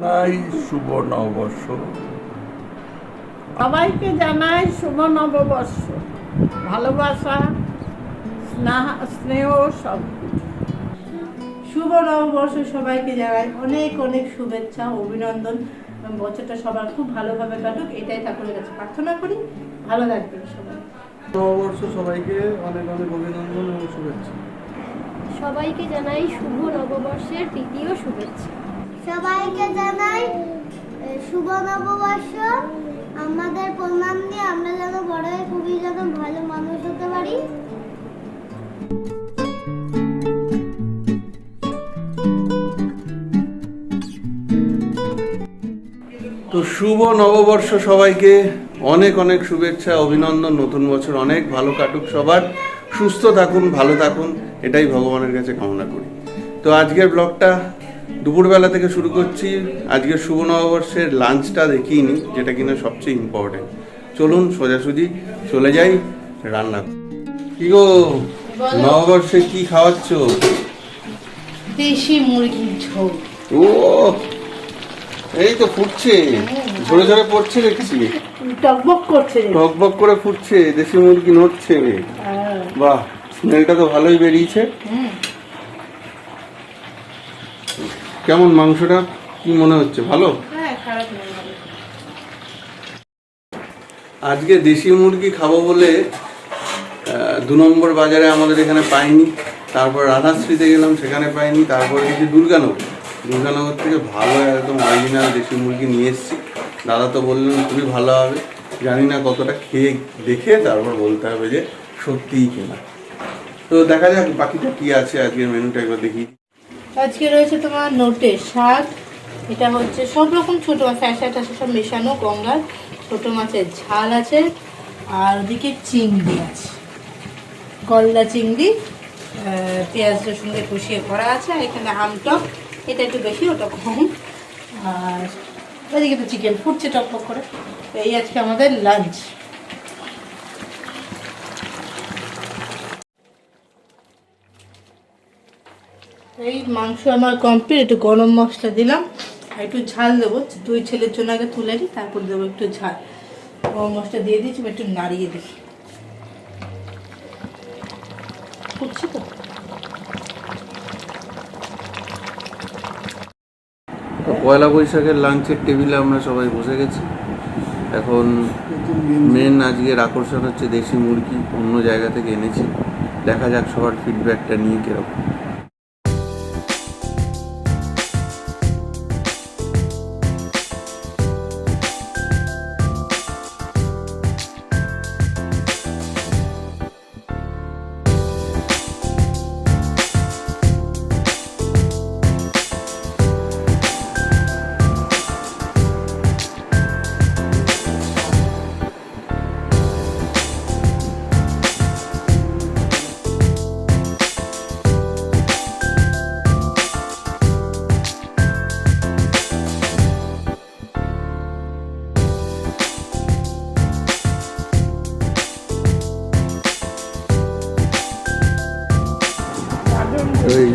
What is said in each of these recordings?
জানাই শুভ নববর্ষ। সবাইকে জানাই শুভ নববর্ষ। ভালোবাসা স্নেহ স্নেহ সব। শুভ নববর্ষ সবাইকে জানাই। অনেক অনেক শুভেচ্ছা অভিনন্দন। বছরটা সবার খুব ভালোভাবে কাটুক এটাই ঠাকুরের কাছে প্রার্থনা করি। ভালো থাকবেন সবাই। নববর্ষ সবাইকে অনেক অনেক অভিনন্দন এবং শুভেচ্ছা। সবাইকে জানাই শুভ নববর্ষের তৃতীয় শুভেচ্ছা। সবাইকে জানাই শুভ নববর্ষ। আমাদের প্রণাম দিয়ে আমরা যেন বড় হয়ে খুবই যেন ভালো মানুষ হতে পারি। তো শুভ নববর্ষ সবাইকে। অনেক অনেক শুভেচ্ছা, অভিনন্দন, নতুন বছর অনেক, ভালো কাটুক সবার। সুস্থ থাকুন, ভালো থাকুন, এটাই ভগবানের কাছে কামনা করি। তো আজকের ব্লগটা দুপুরবেলা থেকে শুরু করছি। আজকের শুভ নববর্ষের লাঞ্চটা দেখিনি যেটা কিনা সবচেয়ে ইম্পর্টেন্ট চলুন সোজাসুজি চলে যাই রান্না কি গো নববর্ষে কি খাওয়াচ্ছ? দেশি মুরগির ঝোল। ও এই তো ফুটছে। ঝরে ঝরে পড়ছে দেখছি। টকবক করছে। টকবক করে ফুটছে দেশি মুরগি নড়ছে। রে হ্যাঁ। বাহ স্মেলটা তো ভালোই বেরিয়েছে। কেমন মাংসটা? কি মনে হচ্ছে? ভালো? হ্যাঁ। আজকে দেশি মুরগি খাব বলে দু নম্বর বাজারে আমাদের এখানে পাইনি। তারপর রাধাশ্রীতে গেলাম সেখানে পাইনি। তারপর গেছি দুর্গানগর। দুর্গানগর থেকে ভালো একদম অরিজিনাল দেশি মুরগি নিয়ে এসেছি। দাদা তো বললেন খুবই ভালো হবে। জানি না কতটা খেয়ে দেখে তারপর বলতে হবে যে সত্যিই কেনা। তো দেখা যাক বাকিটা কি আছে আজকের মেনুটা একবার দেখি। আজকে রয়েছে তোমার নোটে শাক এটা হচ্ছে সব রকম ছোট মাছ ফ্যাসা ট্যাসা সব মেশানো গঙ্গার। ছোট মাছের ঝাল আছে, আর ওদিকে চিংড়ি আছে। গলদা চিংড়ি পেঁয়াজ রসুন দিয়ে কষিয়ে করা আছে, আর এখানে আমটক এটা একটু বেশি, ওটা কম। আর ওদিকে তো চিকেন ফুটছে টকটক করে। এই আজকে আমাদের লাঞ্চ এই মাংস আমার কমপ্লিট একটু গরম মশলা দিলাম, আর একটু ঝাল দেবো। দুই ছেলের জন্য আগে তুলে নিই, তারপর দেবো একটু ঝাল। গরম মশলা দিয়ে এবার একটু নাড়িয়ে দিই। তো? তো পয়লা বৈশাখের লাঞ্চের টেবিলে আমরা সবাই বসে গেছি। এখন মেন আজকের আকর্ষণ হচ্ছে দেশি মুরগি, অন্য জায়গা থেকে এনেছি। দেখা যাক সবার ফিডব্যাকটা নিয়ে কীরকম।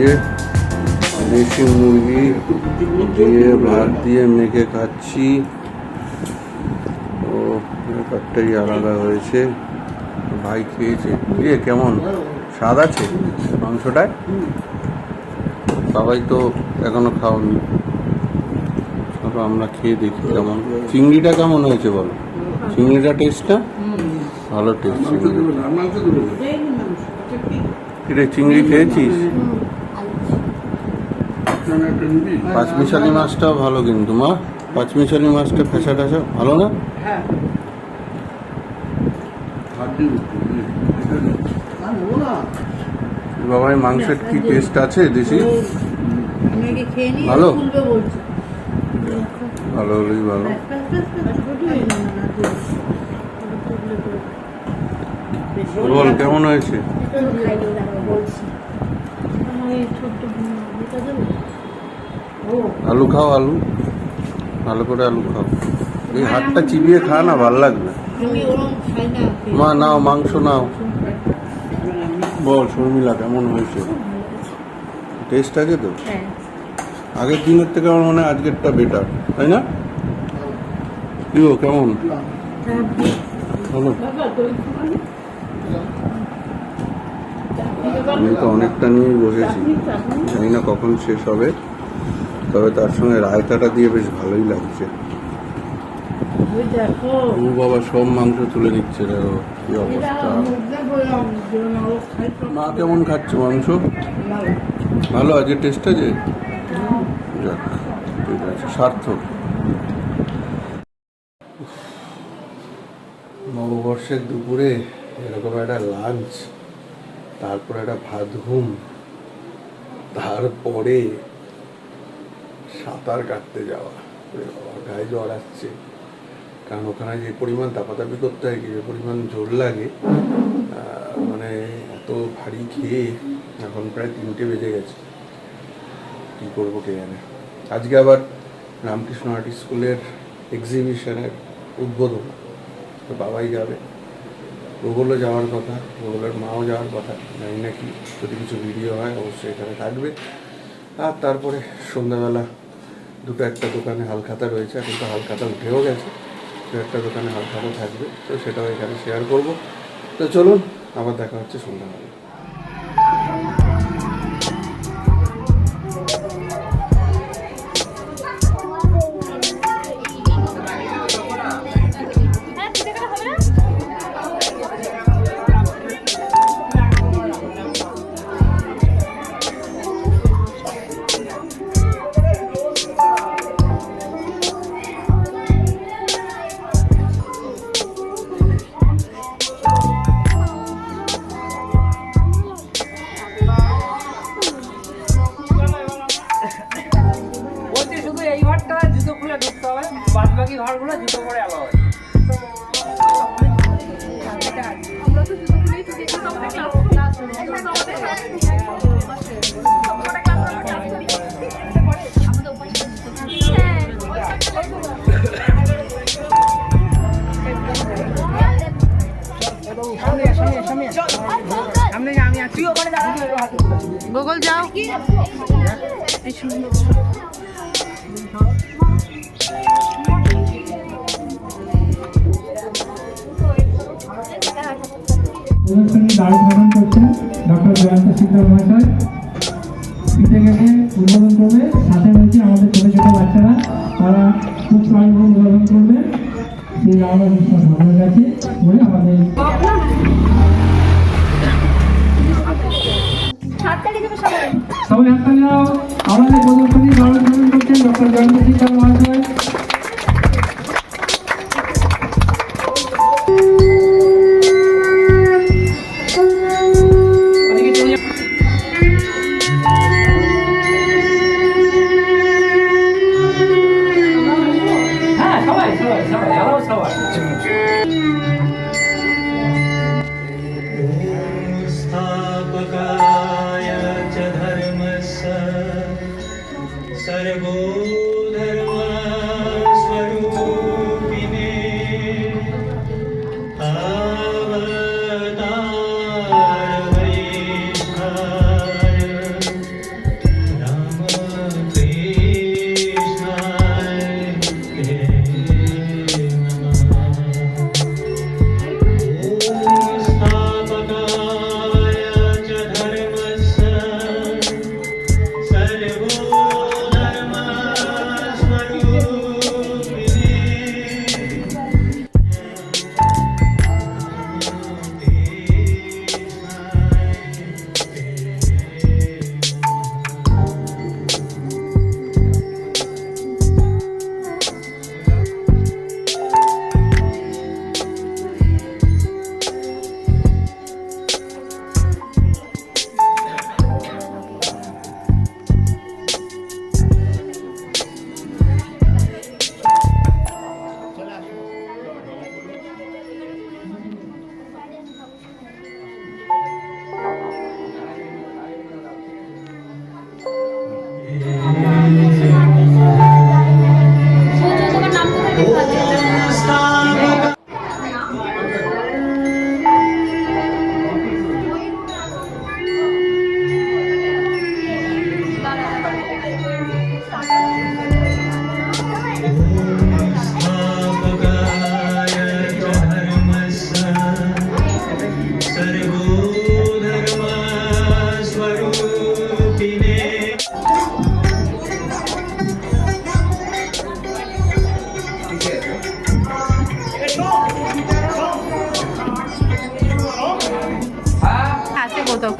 যে দেশি মুরগি দিয়ে ভাত দিয়ে মেখে খাচ্ছি। ও ব্যাপারটাই আলাদা হয়েছে। ভাই খেয়েছে। দিয়ে কেমন? স্বাদ আছে মাংসটায়? সবাই তো এখনও খাওনি। চলো আমরা খেয়ে দেখি কেমন। চিংড়িটা কেমন হয়েছে বলো? চিংড়িটা টেস্টটা ভালো টেস্ট কিরে চিংড়ি খেয়েছিস? পাঁচমিশালি মাছটাও ভালো কিন্তু মা পাঁচমিশালি মাছটা ফেসা টেসা ভালো না হ্যাঁ বাবাই মাংসের কি টেস্ট আছে দেশি ভালো? ভালো হলেই ভালো বল কেমন হয়েছে আলু খাও আলু। ভালো করে আলু খাও। এই হাতটা চিবিয়ে খা না ভালো লাগবে মা নাও মাংস নাও। বল শর্মিলা কেমন হয়েছে? টেস্ট আছে তো? হ্যাঁ। আগের দিনের থেকে আমার মনে হয় আজকেরটা বেটার তাই না? গো কেমন? আমি তো অনেকটা নিয়েই বসেছি। জানি না কখন শেষ হবে। তবে তার সঙ্গে রায়তাটা দিয়ে বেশ ভালোই লাগছে। ও বাবা সব মাংস তুলে নিচ্ছে দেখো কি অবস্থা। মা কেমন খাচ্ছে মাংস? ভালো? ভালো আজকে টেস্ট আছে? যাক ঠিক আছে সার্থক। নববর্ষের দুপুরে এরকম একটা লাঞ্চ তারপরে একটা ভাত ঘুম তারপরে সাঁতার কাটতে যাওয়া। গায়ে জ্বর আসছে। কারণ ওখানে যে পরিমাণ তাপাতাপি করতে হয়, যে পরিমাণ জোর লাগে মানে এত ভারী খেয়ে এখন প্রায় তিনটে বেজে গেছে। কী করব কে জানে? আজকে আবার রামকৃষ্ণ আর্ট স্কুলের এক্সিবিশনের উদ্বোধন। তো বাবাই যাবে। গুগলও যাওয়ার কথা গুগলের মাও যাওয়ার কথা। জানি না কি, যদি কিছু ভিডিও হয়, অবশ্যই এখানে থাকবে। আর তারপরে সন্ধ্যাবেলা দুটো একটা দোকানে হালখাতা রয়েছে এখন তো হালখাতা উঠেও গেছে। দু একটা দোকানে হালখাতা থাকবে, তো সেটাও এখানে শেয়ার করব। তো চলুন, আবার দেখা হচ্ছে সন্ধ্যাবেলা। অনুষ্ঠানে দায়িত্ব পালন করছেন ডক্টর জয়ন্ত সিকদার মহাশয়। পিঠে গেলে উদ্বোধন করবে, সাথে রয়েছে আমাদের ছোটো ছোটো বাচ্চারা, তারা খুব প্রাণভাবে উদ্বোধন করবে। সেই আমরা ভালো কাছে বলে আমাদের সবাই হাততালি দাও। আমাদের প্রদর্শনী পালন করছেন ডক্টর জয়ন্ত সিকদার মহাশয়। सर्वो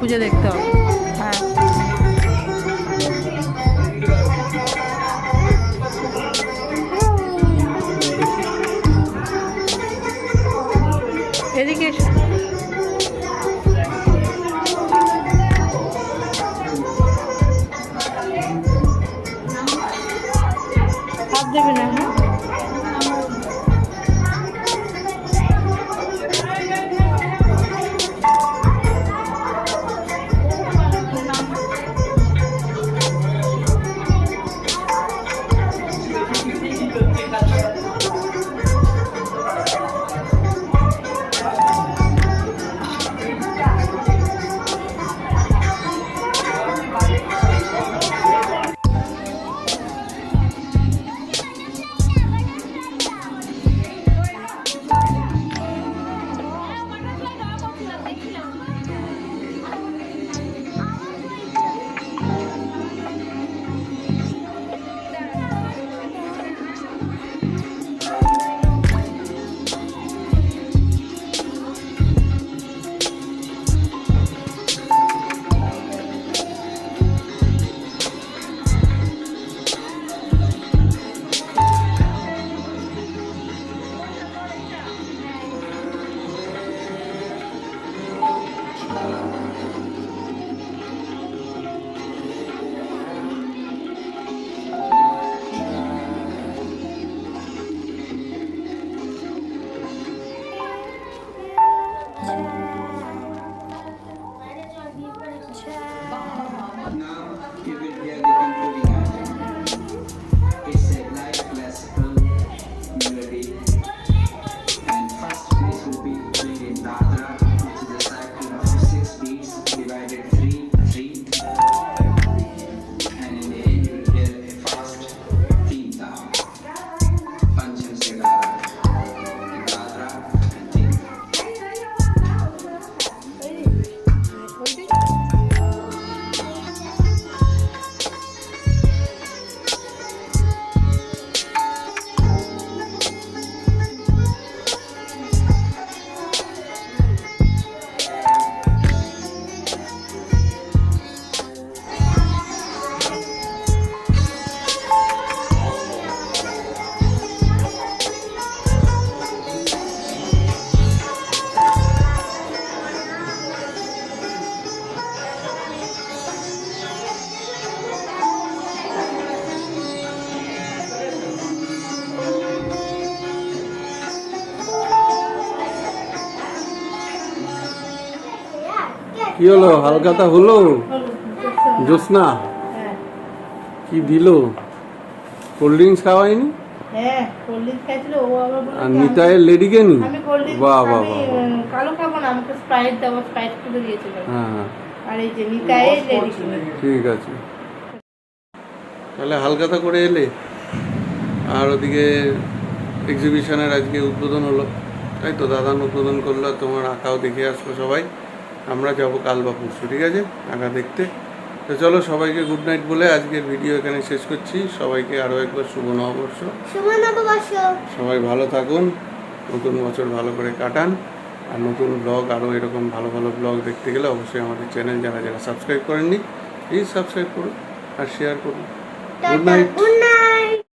খুঁজে দেখতে হবে। হ্যাঁ। এদিকে। হাত দেবে না। কি হলো? হালকাতা হলো হলো, জ্যোৎস্না? হ্যাঁ। কি দিল? কোল্ড ড্রিঙ্কস খাওয়াইনি হ্যাঁ কোল্ড ড্রিঙ্কস খাইছিল ও আবার বলল আর বাহ বাহ আমি বাহ বাহ। কালো খাব না আমাকে স্প্রাইট দেবো স্প্রাইট করে দিয়েছিল। হ্যাঁ আর এই যে নিতাইয়ের লেডি ঠিক আছে। তাহলে হালকাতা করে এলে। আর ওদিকে এক্সিবিশনের আজকে উদ্বোধন হলো। তাই তো দাদান উদ্বোধন করল তোমার আঁকাও দেখে আসব সবাই। আমরা যাব কাল বা পরশু ঠিক আছে? আঁকা দেখতে। তো চলো সবাইকে গুড নাইট বলে আজকের ভিডিও এখানে শেষ করছি। সবাইকে আরও একবার শুভ নববর্ষ। সবাই ভালো থাকুন নতুন বছর ভালো করে কাটান আর নতুন ব্লগ আরও এরকম ভালো ভালো ব্লগ দেখতে গেলে অবশ্যই আমাদের চ্যানেল যারা যারা সাবস্ক্রাইব করেননি প্লিজ সাবস্ক্রাইব করুন আর শেয়ার করুন। Good night